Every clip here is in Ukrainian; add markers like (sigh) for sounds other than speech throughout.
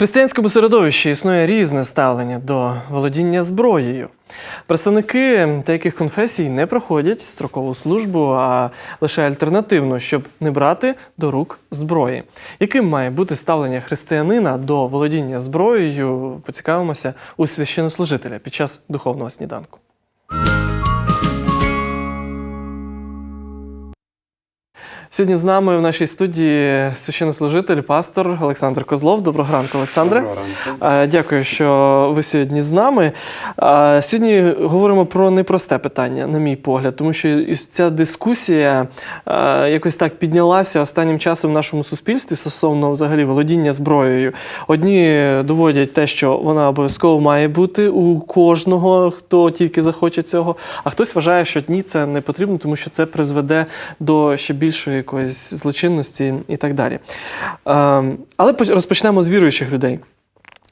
християнському середовищі існує різне ставлення до володіння зброєю. Представники деяких конфесій не проходять строкову службу, а лише альтернативно, щоб не брати до рук зброї. Яким має бути ставлення християнина до володіння зброєю? Поцікавимося у священнослужителя під час духовного сніданку. Сьогодні з нами в нашій студії священнослужитель, пастор Олександр Козлов. Доброго ранку, Олександре. Доброго ранку. Е, Дякую, що ви сьогодні з нами. Е, Сьогодні говоримо про непросте питання, на мій погляд, тому що ця дискусія е, якось так піднялася останнім часом в нашому суспільстві стосовно взагалі володіння зброєю. Одні доводять те, що вона обов'язково має бути у кожного, хто тільки захоче цього, а хтось вважає, що ні, це не потрібно, тому що це призведе до ще більшої якоїсь злочинності і так далі. Ем, Але поч- розпочнемо з віруючих людей.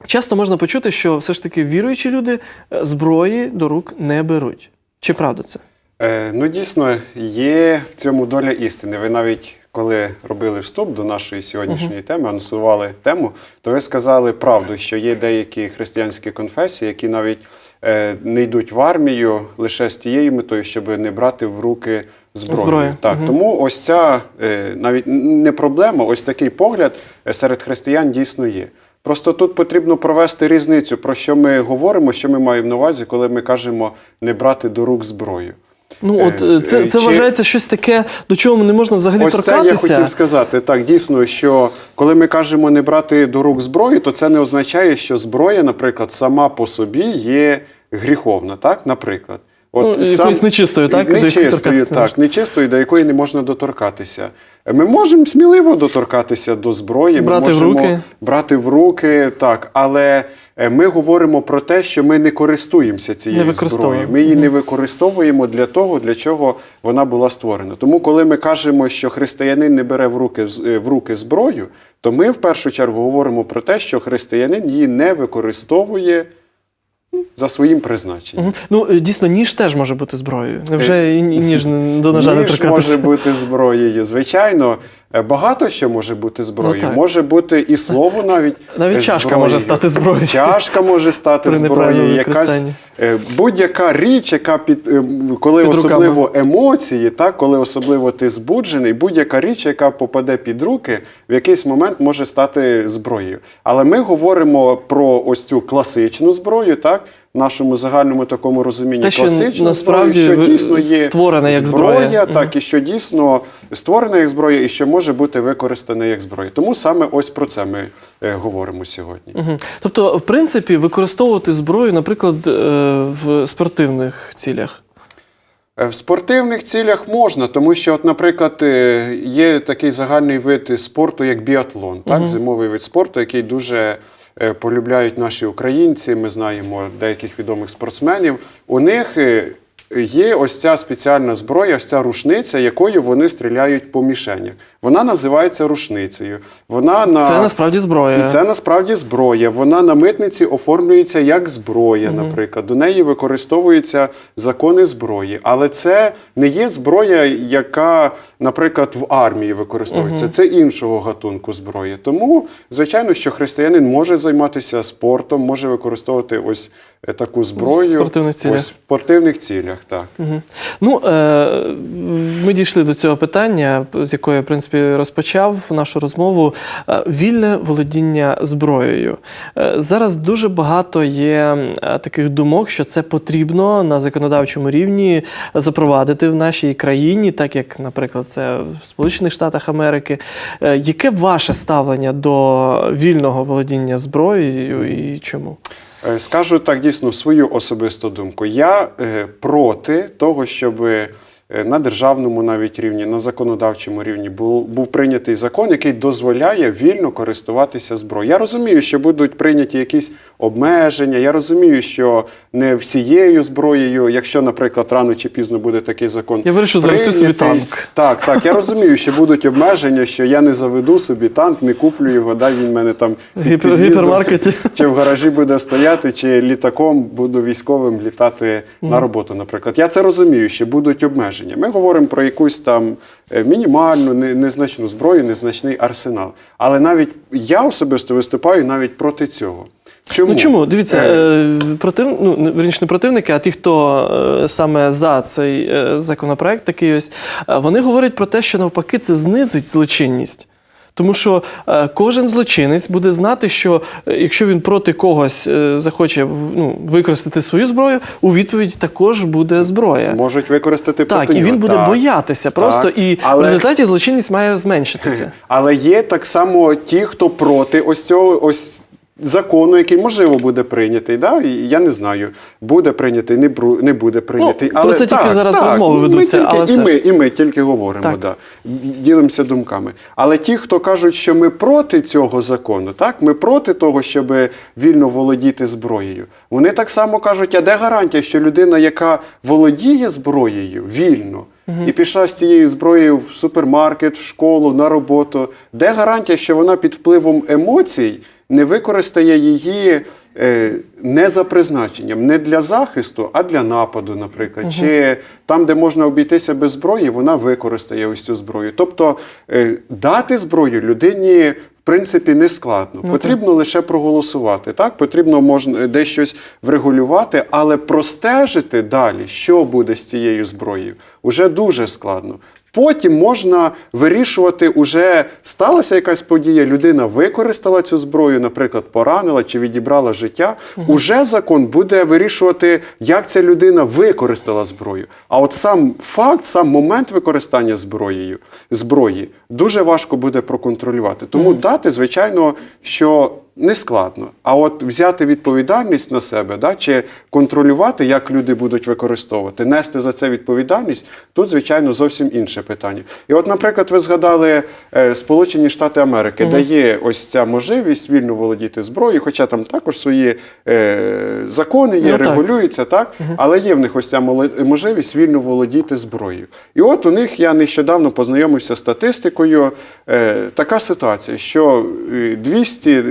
Часто можна почути, що все ж таки віруючі люди е, зброї до рук не беруть. Чи правда це? Е, ну, дійсно, є в цьому доля істини. Ви навіть коли робили вступ до нашої сьогоднішньої теми, анонсували тему, то ви сказали правду, що є деякі християнські конфесії, які навіть е, не йдуть в армію лише з тією метою, щоб не брати в руки зброю. Зброю. Так, Мгм. тому ось ця е, навіть не проблема, ось такий погляд е, серед християн дійсно є. Просто тут потрібно провести різницю, про що ми говоримо, що ми маємо на увазі, коли ми кажемо не брати до рук зброю. Ну, от Е, е, це, це чи- вважається щось таке, до чого не можна взагалі Ось це я торкатися. хотів сказати. Так, дійсно, що коли ми кажемо не брати до рук зброю, то це не означає, що зброя, наприклад, сама по собі є гріховна, так, наприклад. Ну, якоюсь нечистою, так, Нечистою, так, нечистою, до якої не можна доторкатися. Ми можемо сміливо доторкатися до зброї, Брати ми в можемо руки. брати в руки, так, але е, ми говоримо про те, що ми не користуємося цією Не зброєю. Ми її не використовуємо для того, для чого вона була створена. Тому, коли ми кажемо, що християнин не бере в руки, е, в руки зброю, то ми в першу чергу говоримо про те, що християнин її не використовує за своїм призначенням. Мгм. Ну, е, дійсно, ніж теж може бути зброєю. Невже і ніж до ножа не Ніж торкатися? може бути зброєю. Звичайно, е, багато що може бути зброєю. Ну, може бути і слово навіть. (laughs) Навіть е, чашка зброєю. може стати зброєю. Чашка може стати При зброєю. Якась е, будь-яка річ, яка під е, коли Під особливо емоції, так, коли особливо ти збуджений, будь-яка річ, яка попаде під руки, в якийсь момент може стати зброєю. Але ми говоримо про ось цю класичну зброю, так. В нашому загальному такому розумінні Те, що класичну насправді зброю, що дійсно є створена як зброя. Мгм. так, і що дійсно створена як зброя, і що може бути використана як зброя. Тому саме ось про це ми е, говоримо сьогодні. Мгм. Тобто, в принципі, використовувати зброю, наприклад, е, в спортивних цілях. Е, В спортивних цілях можна, тому що, от, наприклад, е, є такий загальний вид спорту, як біатлон, так? зимовий вид спорту, який дуже полюбляють наші українці. Ми знаємо деяких відомих спортсменів. У них е, є ось ця спеціальна зброя, ось ця рушниця, якою вони стріляють по мішенях. Вона називається рушницею. Вона на... Це насправді зброя. І це насправді зброя. Вона на митниці оформлюється як зброя, наприклад. До неї використовуються закони зброї. Але це не є зброя, яка, наприклад, в армії використовується. Це іншого гатунку зброї. Тому, звичайно, що християнин може займатися спортом, може використовувати ось е, таку зброю В спортивних цілях. Ось в спортивних цілях. Так. Мгм. Ну, е, ми дійшли до цього питання, з якого я, в принципі, розпочав нашу розмову. Е, Вільне володіння зброєю. Е, Зараз дуже багато є е, таких думок, що це потрібно на законодавчому рівні запровадити в нашій країні, так як, наприклад, це в Сполучених Штатах Америки. Яке ваше ставлення до вільного володіння зброєю і чому? Скажу так дійсно свою особисту думку. Я проти того, щоб е, на державному навіть рівні, на законодавчому рівні був, був прийнятий закон, який дозволяє вільно користуватися зброєю. Я розумію, що будуть прийняті якісь обмеження. Я розумію, що не всією зброєю, якщо, наприклад, рано чи пізно буде такий закон. Я вирішив завести собі танк. Так, так. Я розумію, що будуть обмеження, що я не заведу собі танк, не куплю його, дай він в мене там гіпер- гіпермаркеті. чи в гаражі буде стояти, чи літаком буду військовим літати на роботу, наприклад. Я це розумію, що будуть обмеження. Обмеження. Ми говоримо про якусь там е, мінімальну, незначну зброю, незначний арсенал. Але навіть я особисто виступаю навіть проти цього. Чому? Ну чому? Дивіться, Е, е, против, ну, не- противники, а ті, хто е, саме за цей е, законопроект, такий ось, вони говорять про те, що навпаки це знизить злочинність. Тому що е, кожен злочинець буде знати, що е, якщо він проти когось е, захоче ну, використати свою зброю, у відповідь також буде зброя. Зможуть використати Так, проти і він буде Так. боятися просто, Так. і Але- в результаті злочинність має зменшитися. (laughs) Але є так само ті, хто проти ось цього ось закону, який можливо буде прийнятий. Да? І я не знаю, буде прийнятий, не, бру- не буде прийнятий. Ну, про це тільки зараз розмови ведуться, Ми тільки, але і, все ми, і ми тільки говоримо, Так. да. ділимося думками. Але ті, хто кажуть, що ми проти цього закону, так? ми проти того, щоб вільно володіти зброєю, вони так само кажуть, а де гарантія, що людина, яка володіє зброєю вільно, і пішла з цією зброєю в супермаркет, в школу, на роботу. Де гарантія, що вона під впливом емоцій не використає її е, не за призначенням, не для захисту, а для нападу, наприклад. Чи там, де можна обійтися без зброї, вона використає ось цю зброю. Тобто е, дати зброю людині. В принципі, не складно. Потрібно лише проголосувати. Так, потрібно можна десь щось врегулювати, але простежити далі, що буде з цією зброєю, уже дуже складно. Потім можна вирішувати, уже сталася якась подія, людина використала цю зброю, наприклад, поранила чи відібрала життя. Уже закон буде вирішувати, як ця людина використала зброю. А от сам факт, сам момент використання зброєю, зброї дуже важко буде проконтролювати. Тому дати, звичайно, що не складно. А от взяти відповідальність на себе, да, чи контролювати, як люди будуть використовувати, нести за це відповідальність, тут, звичайно, зовсім інше питання. І от, наприклад, ви згадали е, Сполучені Штати Америки, де є ось ця можливість вільно володіти зброєю, хоча там також свої е, закони є, Ну, так. регулюються, так? але є в них ось ця можливість вільно володіти зброєю. І от у них я нещодавно познайомився з статистикою. Е, така ситуація, що е, 200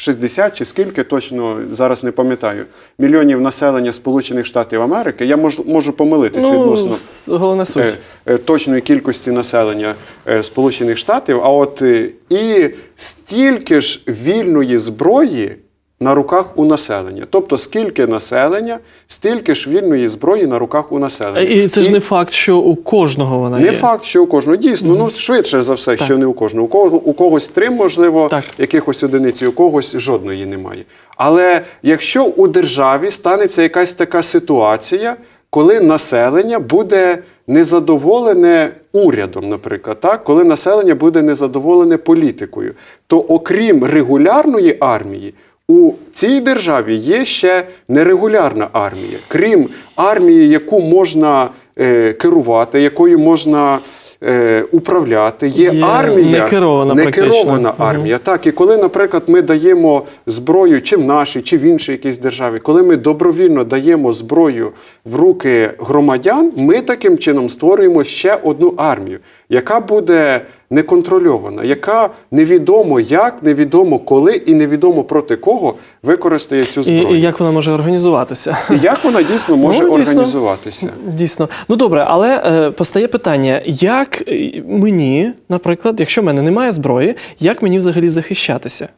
60 чи скільки точно зараз не пам'ятаю мільйонів населення Сполучених Штатів Америки. Я можу, можу помилитись Ну, відносно головна головне суть. е, е, точної кількості населення е, Сполучених Штатів. А от е, і стільки ж вільної зброї на руках у населення. Тобто, скільки населення, стільки ж вільної зброї на руках у населення. І це ж не факт, що у кожного вона Не є. факт, що у кожного. Дійсно, ну швидше за все, що не у кожного. У кого у когось три, можливо, Так. якихось одиниць, у когось жодної немає. Але якщо у державі станеться якась така ситуація, коли населення буде незадоволене урядом, наприклад, так? коли населення буде незадоволене політикою, то окрім регулярної армії, у цій державі є ще нерегулярна армія. Крім армії, яку можна е, керувати, якою можна е, управляти, є, Є армія, некерована практично. некерована армія. Так, і коли, наприклад, ми даємо зброю чи в нашій, чи в іншій якійсь державі, коли ми добровільно даємо зброю в руки громадян, ми таким чином створюємо ще одну армію, яка буде неконтрольована, яка невідомо як, невідомо коли і невідомо проти кого використає цю зброю. і як вона може організуватися? І як вона дійсно може Ну, дійсно. організуватися? Дійсно. Ну добре, але е, постає питання: як е, мені, наприклад, якщо в мене немає зброї, як мені взагалі захищатися?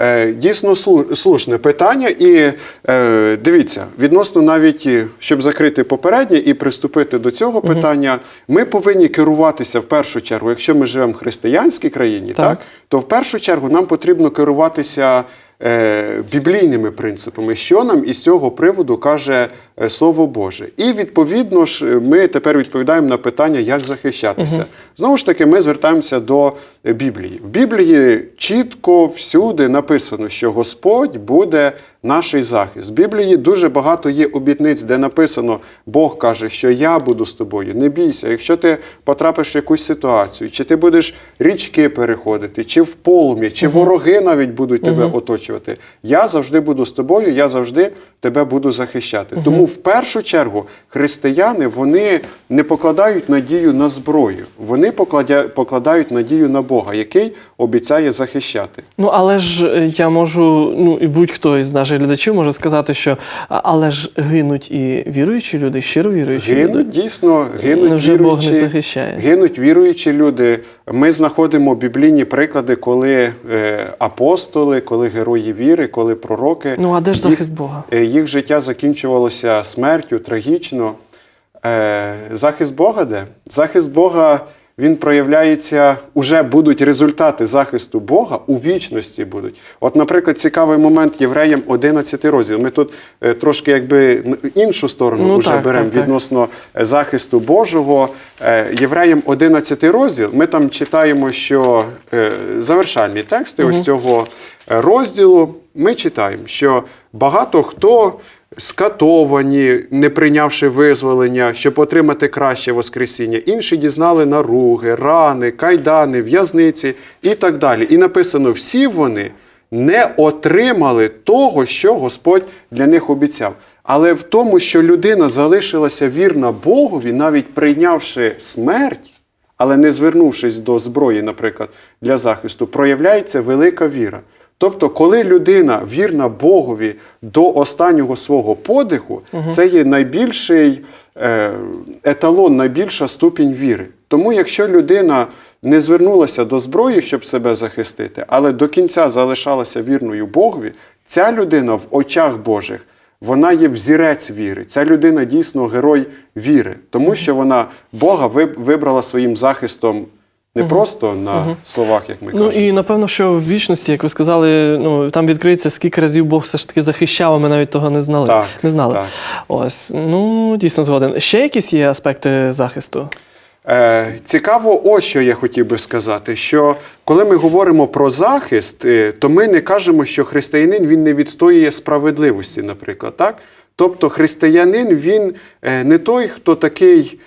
Е, Дійсно слу- слушне питання, і е, дивіться, відносно навіть е, щоб закрити попереднє і приступити до цього питання, ми повинні керуватися в першу чергу, якщо ми живемо в християнській країні, так, Так. то в першу чергу нам потрібно керуватися біблійними принципами, що нам із цього приводу каже Слово Боже. І відповідно ж е, ми тепер відповідаємо на питання, як захищатися. Знову ж таки, ми звертаємося до е, Біблії. В Біблії чітко всюди написано, що Господь буде наш захист. В Біблії дуже багато є обітниць, де написано, Бог каже, що я буду з тобою. Не бійся, якщо ти потрапиш в якусь ситуацію, чи ти будеш річки переходити, чи в полум'я, чи вороги навіть будуть тебе оточувати. Я завжди буду з тобою, я завжди тебе буду захищати. Тому в першу чергу християни вони не покладають надію на зброю, вони покладають надію на Бога, який обіцяє захищати. Ну, але ж е, я можу, ну і будь-хто із наших глядачів може сказати, що але ж гинуть і віруючі люди, щиро віруючі Гинуть люди. дійсно, гинуть Невже Бог не захищає? Гинуть віруючі люди. Ми знаходимо біблійні приклади, коли е, апостоли, коли герої віри, коли пророки. Ну, а де ж їх- захист Бога? Е, Їх життя закінчувалося смертю, трагічно. Е, захист Бога де? Захист Бога він проявляється, уже будуть результати захисту Бога у вічності будуть. От, наприклад, цікавий момент Євреям 11 розділ. Ми тут е, трошки якби іншу сторону Ну, вже так, беремо відносно е, захисту Божого. Е, Євреям 11 розділ. Ми там читаємо, що завершальні тексти ось цього розділу. Ми читаємо, що багато хто скатовані, не прийнявши визволення, щоб отримати краще Воскресіння. Інші дізнали наруги, рани, кайдани, в'язниці і так далі. І написано: всі вони не отримали того, що Господь для них обіцяв. Але в тому, що людина залишилася вірна Богові, навіть прийнявши смерть, але не звернувшись до зброї, наприклад, для захисту, проявляється велика віра. Тобто, коли людина вірна Богові до останнього свого подиху, це є найбільший е, еталон, найбільша ступінь віри. Тому, якщо людина не звернулася до зброї, щоб себе захистити, але до кінця залишалася вірною Богові, ця людина в очах Божих вона є взірець віри. Ця людина дійсно герой віри, тому що вона Бога вибрала своїм захистом не просто на словах, як ми кажемо. Ну і напевно, що в вічності, як ви сказали, ну там відкриється, скільки разів Бог все ж таки захищав, а ми навіть того не знали. Так, не знали. так. Ось, ну дійсно згоден. Ще якісь є аспекти захисту? Е, цікаво, ось що я хотів би сказати: що коли ми говоримо про захист, е, то ми не кажемо, що християнин він не відстоює справедливості, наприклад. так? Тобто християнин він е, не той, хто такий,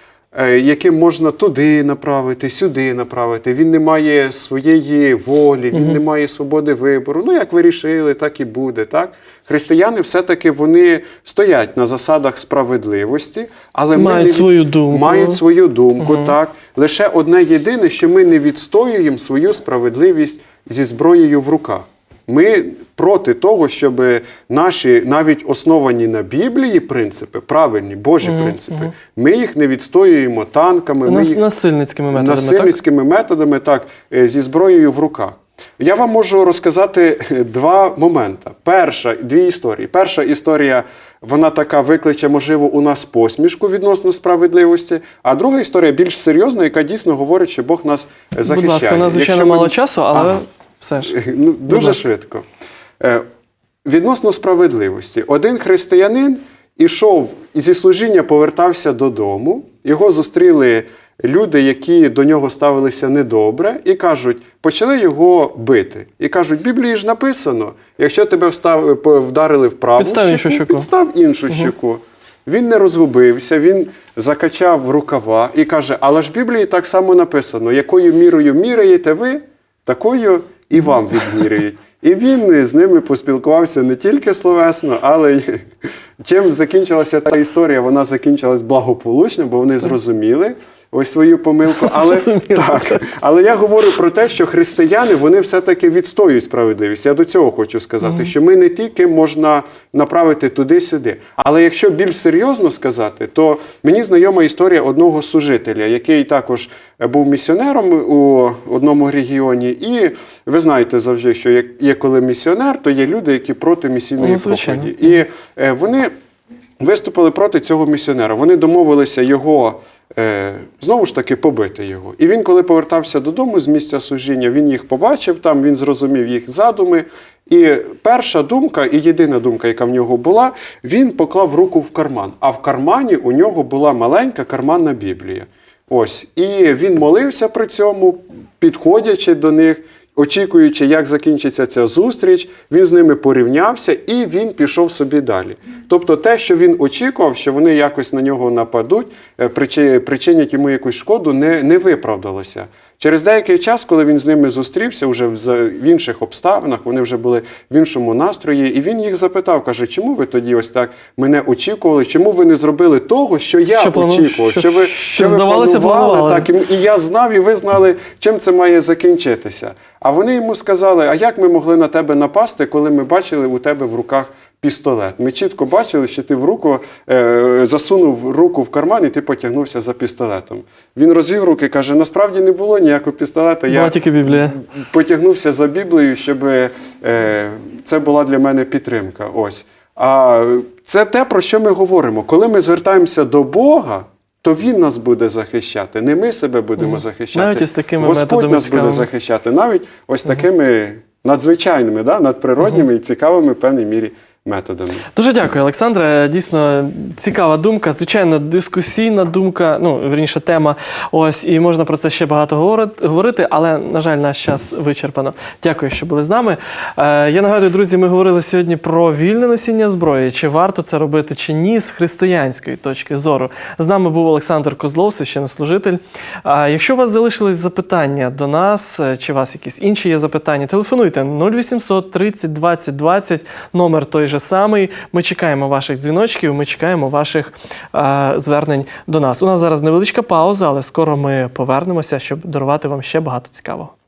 яким можна туди направити, сюди направити. Він не має своєї волі, він не має свободи вибору. Ну, як ви рішили, так і буде. Так? Християни все-таки вони стоять на засадах справедливості, але ми Мають не свою думку. Мають свою думку, так. Лише одне єдине, що ми не відстоюємо свою справедливість зі зброєю в руках. Ми проти того, щоб наші навіть основані на Біблії принципи, правильні Божі принципи, ми їх не відстоюємо танками, ми Нас, їх насильницькими методами, так? насильницькими методами, так, е, зі зброєю в руках. Я вам можу розказати е, два моменти. Перша, дві історії. Перша історія, вона така викличе, можливо, у нас посмішку відносно справедливості. А друга історія більш серйозна, яка дійсно говорить, що Бог нас е, захищає. Будь ласка, у нас звичайно Якщо ми- мало часу, але Ага. Все ж. Ну, дуже швидко. Е, Відносно справедливості. Один християнин ішов зі служіння повертався додому. Його зустріли люди, які до нього ставилися недобре, і кажуть, почали його бити. І кажуть, в Біблії ж написано: якщо тебе встав, вдарили в праву Підстав іншу щоку. підстав іншу щеку. Він не розгубився, він закачав рукава і каже: але ж в Біблії так само написано, якою мірою міряєте ви, такою і вам відміряють. І він з ними поспілкувався не тільки словесно, але й чим закінчилася та історія, вона закінчилась благополучно, бо вони зрозуміли ось свою помилку. (laughs) Але, так, але я говорю про те, що християни вони все-таки відстоюють справедливість. Я до цього хочу сказати, що ми не тільки можна направити туди-сюди. Але якщо більш серйозно сказати, то мені знайома історія одного служителя, який також е, був місіонером у одному регіоні. І ви знаєте завжди, що як є коли місіонер, то є люди, які проти місійної Ну, проповіді. І е, вони виступили проти цього місіонера. Вони домовилися його. Е, знову ж таки побити його. І він, коли повертався додому з місця служіння, він їх побачив там, він зрозумів їх задуми. І перша думка, і єдина думка, яка в нього була, він поклав руку в карман. А в кармані у нього була маленька карманна Біблія. Ось. І він молився при цьому, підходячи до них, очікуючи, як закінчиться ця зустріч, він з ними порівнявся і він пішов собі далі. Тобто, те, що він очікував, що вони якось на нього нападуть, е, причи- причинять йому якусь шкоду, не, не виправдалося. Через деякий час, коли він з ними зустрівся, вже в, інших обставинах, вони вже були в іншому настрої, і він їх запитав, каже, чому ви тоді ось так мене очікували, чому ви не зробили того, що я Що очікував, що- що, ви, що, що ви планували, планували. так, і, і я знав, і ви знали, чим це має закінчитися. А вони йому сказали: а як ми могли на тебе напасти, коли ми бачили у тебе в руках пістолет? Ми чітко бачили, що ти в руку е, засунув руку в карман і ти потягнувся за пістолетом. Він розвів руки, каже: насправді не було ніякого пістолета. Була Я тільки Біблія. потягнувся за Біблією, щоб е, це була для мене підтримка. Ось. А це те, про що ми говоримо. Коли ми звертаємося до Бога, то Він нас буде захищати. Не ми себе будемо захищати. Навіть із такими Господь методами нас буде захищати. Навіть ось такими надзвичайними, да, надприродніми і цікавими в певній мірі методами. Дуже дякую, Олександре. Дійсно цікава думка. Звичайно, дискусійна думка, ну вірніше, тема. Ось і можна про це ще багато говорити, але на жаль, наш час вичерпано. Дякую, що були з нами. Е, я нагадую, друзі, ми говорили сьогодні про вільне носіння зброї. Чи варто це робити, чи ні, з християнської точки зору. З нами був Олександр Козлов, священнослужитель. А якщо у вас залишились запитання до нас, е, чи у вас якісь інші є запитання, телефонуйте 0800 30 20 20, номер той же самий. Ми чекаємо ваших дзвіночків, ми чекаємо ваших е, звернень до нас. У нас зараз невеличка пауза, але скоро ми повернемося, щоб дарувати вам ще багато цікавого.